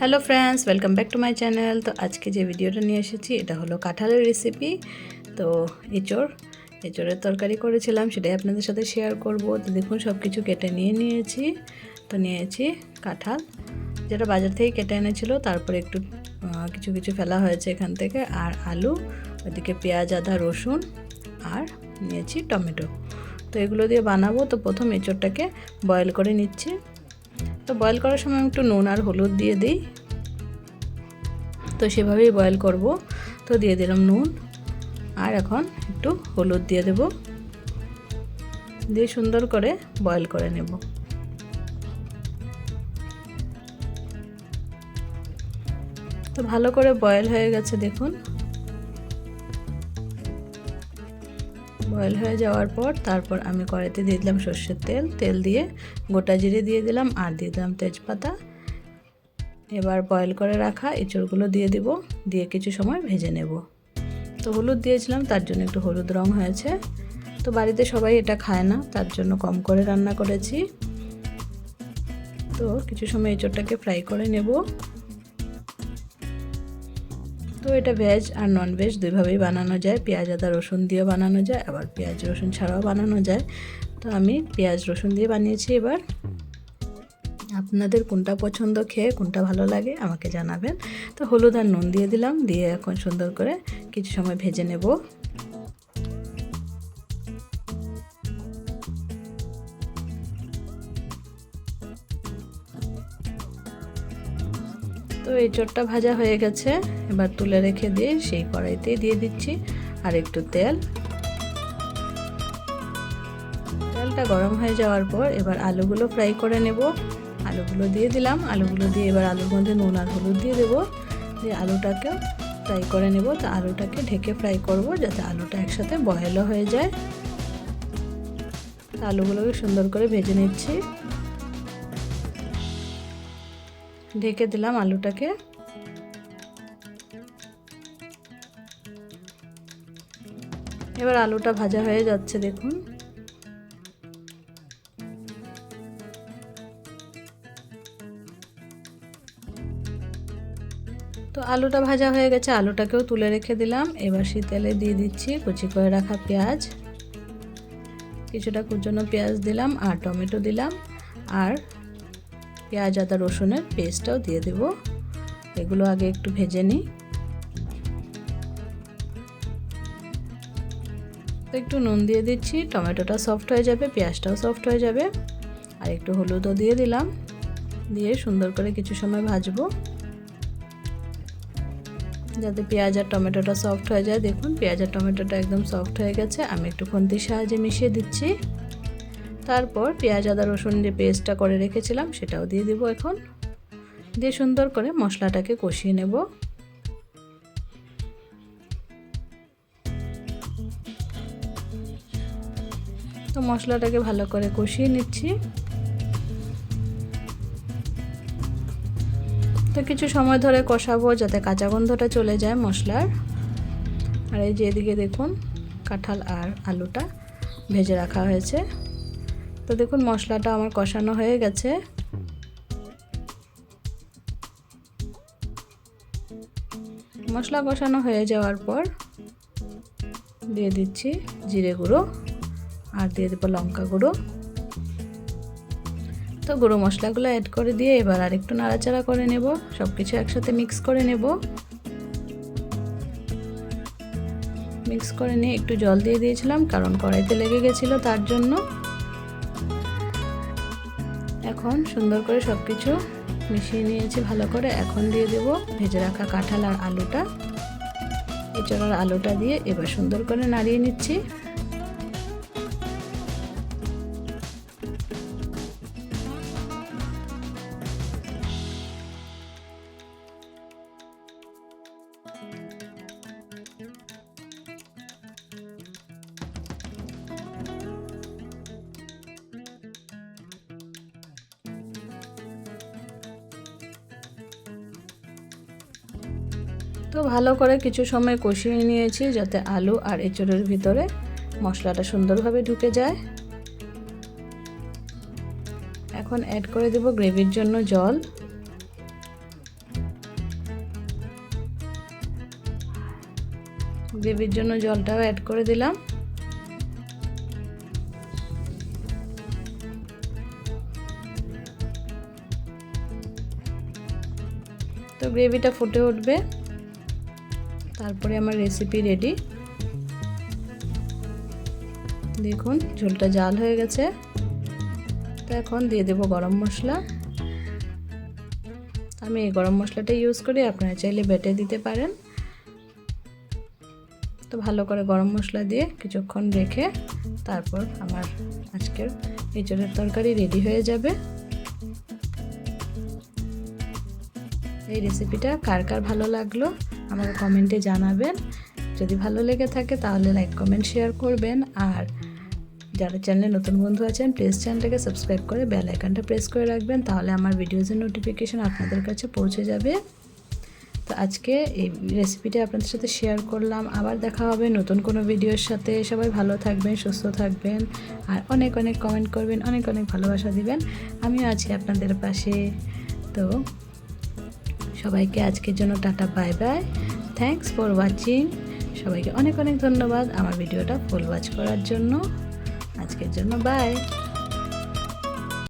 Hello friends welcome back to my channel তো আজকে যে ভিডিওটা নিয়ে এসেছি, এটা হলো কাঁঠালের রেসিপি তো এঁচড়, এঁচড়ের তরকারি করেছিলাম, সেটাই আপনাদের সাথে শেয়ার করব। তো দেখুন সব কিছু কেটে নিয়ে নিয়েছি। তো নিয়েছি কাঁঠাল, যেটা বাজার থেকে কেটে এনেছিল। তারপরে একটু কিছু কিছু ফেলা হয়েছে এখান থেকে। আর আলু, ওদিকে পেঁয়াজ, আদা, রসুন, আর নিয়েছি টমেটো। তো এগুলো দিয়ে বানাবো। তো প্রথম এঁচড়টাকে বয়েল করে নিচ্ছি। তো বয়েল করার সময় একটু নুন আর হলুদ দিয়ে দিই। তো সেভাবেই বয়েল করব। তো দিয়ে দিলাম নুন। আর এখন একটু হলুদ দিয়ে দেব। দিয়ে সুন্দর করে বয়েল করে নেব। তো ভালো করে বয়েল হয়ে গেছে দেখুন। বয়েল হয়ে যাওয়ার পর তারপর আমি কড়াইতে দিয়ে দিলাম সর্ষের তেল। তেল দিয়ে গোটা জিরে দিয়ে দিলাম আর দিয়ে দিলাম তেজপাতা। এবার বয়েল করে রাখা এঁচড়গুলো দিয়ে দিব, দিয়ে কিছু সময় ভেজে নেব। তো হলুদ দিয়েছিলাম, তার জন্য একটু হলুদ রং হয়েছে। তো বাড়িতে সবাই এটা খায় না, তার জন্য কম করে রান্না করেছি। তো কিছু সময় এঁচড়টাকে ফ্রাই করে নেব। তো এটা ভেজ আর নন ভেজ দুইভাবেই বানানো যায়। পেঁয়াজ, আদা, রসুন দিয়েও বানানো যায়, আবার পেঁয়াজ, রসুন ছাড়াও বানানো যায়। তো আমি পেঁয়াজ, রসুন দিয়ে বানিয়েছি এবার। আপনাদের কোনটা পছন্দ খেয়ে কোনটা ভালো লাগে আমাকে জানাবেন। তো হলুদ আর নুন দিয়ে দিলাম, দিয়ে এখন সুন্দর করে কিছু সময় ভেজে নেব। তো এই চটটা ভাজা হয়ে গেছে। এবার তুলে রেখে দিয়ে সেই কড়াইতে দিয়ে দিচ্ছি আর একটু তেল। তেলটা গরম হয়ে যাওয়ার পর এবার আলুগুলো ফ্রাই করে নেব। আলুগুলো দিয়ে দিলাম। আলুগুলো দিয়ে এবার আলুর মধ্যে নুন আর হলুদ দিয়ে দেবো। দিয়ে আলুটাকে ফ্রাই করে নেব। তো আলুটাকে ঢেকে ফ্রাই করব যাতে আলুটা একসাথে বয়েলও হয়ে যায়। আলুগুলোকে সুন্দর করে ভেজে নিচ্ছি। ঢেকে দিলাম আলুটাকে। এবার আলুটা ভাজা হয়ে যাচ্ছে, দেখুন। তো আলুটা ভাজা হয়ে গেছে, আলুটাকেও তুলে রেখে দিলাম। এবার সেই তেলে দিয়ে দিচ্ছি কুচি করে রাখা পেঁয়াজ। কিছুটা কুচনো পেঁয়াজ দিলাম আর টমেটো দিলাম। আর পেঁয়াজ, আদা, রসুনের পেস্টটাও দিয়ে দেব। এগুলো আগে একটু ভেজে নিই। তো একটু নুন দিয়ে দিচ্ছি, টমেটোটা সফট হয়ে যাবে, পেঁয়াজটাও সফট হয়ে যাবে। আর একটু হলুদও দিয়ে দিলাম। দিয়ে সুন্দর করে কিছু সময় ভাজবো। যাতে পেঁয়াজ আর টমেটোটা সফট হয়ে যায়। দেখুন, পেঁয়াজ আর টমেটোটা একদম সফট হয়ে গেছে। আমি একটু খুন্তির সাহায্যে মিশিয়ে দিচ্ছি। তারপর পেঁয়াজ, আদা, রসুন যে পেস্টটা করে রেখেছিলাম, সেটাও দিয়ে দেবো এখন। দিয়ে সুন্দর করে মশলাটাকে কষিয়ে নেব। তো মশলাটাকে ভালো করে কষিয়ে নিচ্ছি। তো কিছু সময় ধরে কষাবো যাতে কাঁচা গন্ধটা চলে যায় মশলার। আর এই যে এদিকে দেখুন, কাঁঠাল আর আলুটা ভেজে রাখা হয়েছে। তো দেখুন মশলাটা আমার কষানো হয়ে গেছে। মশলা কষানো হয়ে যাওয়ার পর দিয়ে দিচ্ছি জিরে গুঁড়ো আর দিয়ে দেবো লঙ্কা গুঁড়ো। তো গুঁড়ো মশলাগুলো অ্যাড করে দিয়ে এবার আর একটু নাড়াচাড়া করে নেব সব কিছু একসাথে মিক্স করে নেব। মিক্স করে নিয়ে একটু জল দিয়ে দিয়েছিলাম, কারণ কড়াইতে লেগে গেছিল তার জন্য। এখন সুন্দর করে সব কিছু মিশিয়ে নিয়েছি ভালো করে। এখন দিয়ে দেব ভেজে রাখা কাঁঠাল আর আলুটা। এছাড়া আলুটা দিয়ে এবার সুন্দর করে নাড়িয়ে নিচ্ছি। তো ভালো করে কিছু সময় কষিয়ে নিয়েছি যাতে আলু আর এঁচড়ের ভিতরে মশলাটা সুন্দরভাবে ঢুকে যায়। এখন অ্যাড করে দেব গ্রেভির জন্য জল। গ্রেভির জন্য জলটাও অ্যাড করে দিলাম। তো গ্রেভিটা ফুটে উঠবে। তারপরে আমার রেসিপি রেডি দেখুন, ঝোলটা জাল হয়ে গেছে। তো এখন দিয়ে দেব গরম মশলা। আমি এই গরম মশলাটা ইউজ করি, আপনারা চাইলে বেটে দিতে পারেন। তো ভালো করে গরম মশলা দিয়ে কিছুক্ষণ রেখে তারপর আমার আজকের এঁচড়ের তরকারি রেডি হয়ে যাবে। এই রেসিপিটা কার কার ভালো লাগল? আমাকে কমেন্টে জানাবেন। যদি ভালো লেগে থাকে তাহলে লাইক, কমেন্ট, শেয়ার করবেন। আর যারা চ্যানেলে নতুন বন্ধু আছেন প্লিজ চ্যানেলটাকে সাবস্ক্রাইব করে বেল আইকনটা প্রেস করে রাখবেন, তাহলে আমার ভিডিওজের নোটিফিকেশন আপনাদের কাছে পৌঁছে যাবে। তো আজকে এই রেসিপিটা আপনাদের সাথে শেয়ার করলাম। আবার দেখা হবে নতুন কোনো ভিডিওর সাথে। সবাই ভালো থাকবেন, সুস্থ থাকবেন। আর অনেক অনেক কমেন্ট করবেন, অনেক অনেক ভালোবাসা দিবেন। আমিও আছি আপনাদের পাশে। তো সবাইকে আজকের জন্য tata, bye bye. Thanks for watching সবাইকে অনেক অনেক ধন্যবাদ আমার ভিডিওটা ফুল ওয়াচ করার জন্য। আজকের জন্য বাই